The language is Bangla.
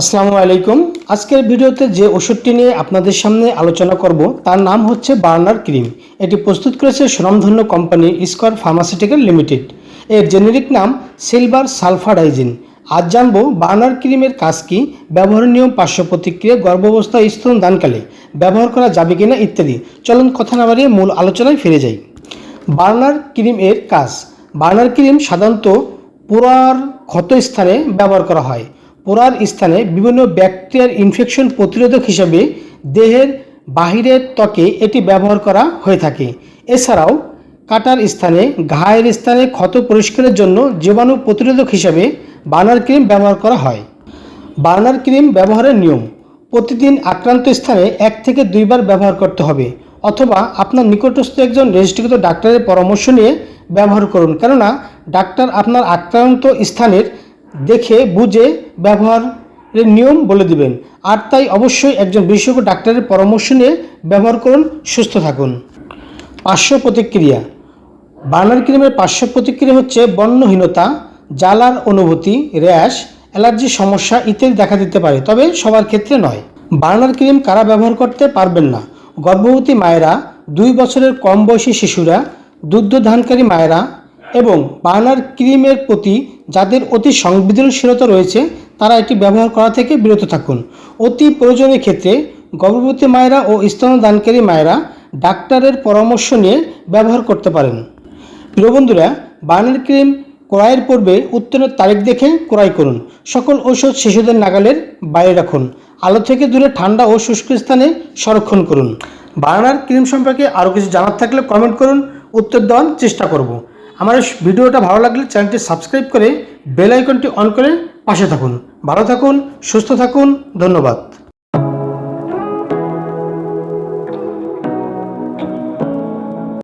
আসসালামু আলাইকুম। আজকের ভিডিওতে যে ওষুধটি নিয়ে আপনাদের সামনে আলোচনা করব, তার নাম হচ্ছে বার্নার ক্রিম। এটি প্রস্তুত করেছে সুনামধন্য কোম্পানি স্কর ফার্মাসিউটিক্যাল লিমিটেড। এর জেনেরিক নাম সিলভার সালফাডাইজিন আজ জানব বার্নার ক্রিমের কাজ কী ব্যবহারের নিয়ম, পার্শ্ব প্রতিক্রিয়া, গর্ভাবস্থা, স্তন দানকালে ব্যবহার করা যাবে কিনা ইত্যাদি। চলুন কথা না বাড়িয়ে মূল আলোচনায় ফিরে যাই। বার্নার ক্রিম এর কাজ। বার্নার ক্রিম সাধারণত পোড়ার ক্ষত স্থানে ব্যবহার করা হয়। পোড়ার স্থানে বিভিন্ন ব্যাকটেরিয়ার ইনফেকশন প্রতিরোধক হিসাবে দেহের বাহিরের ত্বকে এটি ব্যবহার করা হয়ে থাকে। এছাড়াও, কাটার স্থানে, ঘায়ের স্থানে ক্ষত পরিষ্কারের জন্য জীবাণু প্রতিরোধক হিসাবে বার্নার ক্রিম ব্যবহার করা হয়। বার্নার ক্রিম ব্যবহারের নিয়ম, প্রতিদিন আক্রান্ত স্থানে এক থেকে দুইবার ব্যবহার করতে হবে অথবা আপনার নিকটস্থ একজন রেজিস্ট্রিকৃত ডাক্তারের পরামর্শ নিয়ে ব্যবহার করুন। কেননা, ডাক্তার আপনার আক্রান্ত স্থানের দেখে, বুঝে ব্যবহারের নিয়ম বলে দিবেন। আর তাই অবশ্যই একজন বিশেষজ্ঞ ডাক্তারের পরামর্শ নিয়ে ব্যবহার করুন, সুস্থ থাকুন। পার্শ্ব প্রতিক্রিয়া। বার্নার ক্রিমের পার্শ্ব প্রতিক্রিয়া হচ্ছে বর্ণহীনতা, জ্বালার অনুভূতি, র্যাশ, অ্যালার্জি, সমস্যা ইত্যাদি দেখা দিতে পারে, তবে সবার ক্ষেত্রে নয়। বার্নার ক্রিম কারা ব্যবহার করতে পারবেন না? গর্ভবতী মায়েরা, দুই বছরের কম বয়সী শিশুরা দুগ্ধদানকারী মায়েরা এবং বার্নার ক্রিমের প্রতি যাদের অতি সংবেদনশীলতা রয়েছে তারা এটি ব্যবহার করা থেকে বিরত থাকুন। অতি প্রয়োজনীয় ক্ষেত্রে গর্ভবতী মায়েরা ও স্তনদানকারী মায়েরা ডাক্তারের পরামর্শ নিয়ে ব্যবহার করতে পারেন। প্রিয় বন্ধুরা, বার্নার ক্রিম ক্রয়ের পূর্বে উত্তরের তারিখ দেখে ক্রয় করুন। সকল ঔষধ শিশুদের নাগালের বাইরে রাখুন। আলো থেকে দূরে ঠান্ডা ও শুষ্ক স্থানে সংরক্ষণ করুন। বার্নার ক্রিম সম্পর্কে আরও কিছু জানার থাকলে কমেন্ট করুন। উত্তর দেওয়ার চেষ্টা করব। আমার ভিডিওটা ভালো লাগলে চ্যানেলটি সাবস্ক্রাইব করে বেল আইকনটি অন করে পাশে থাকুন। ভালো থাকুন, সুস্থ থাকুন, ধন্যবাদ।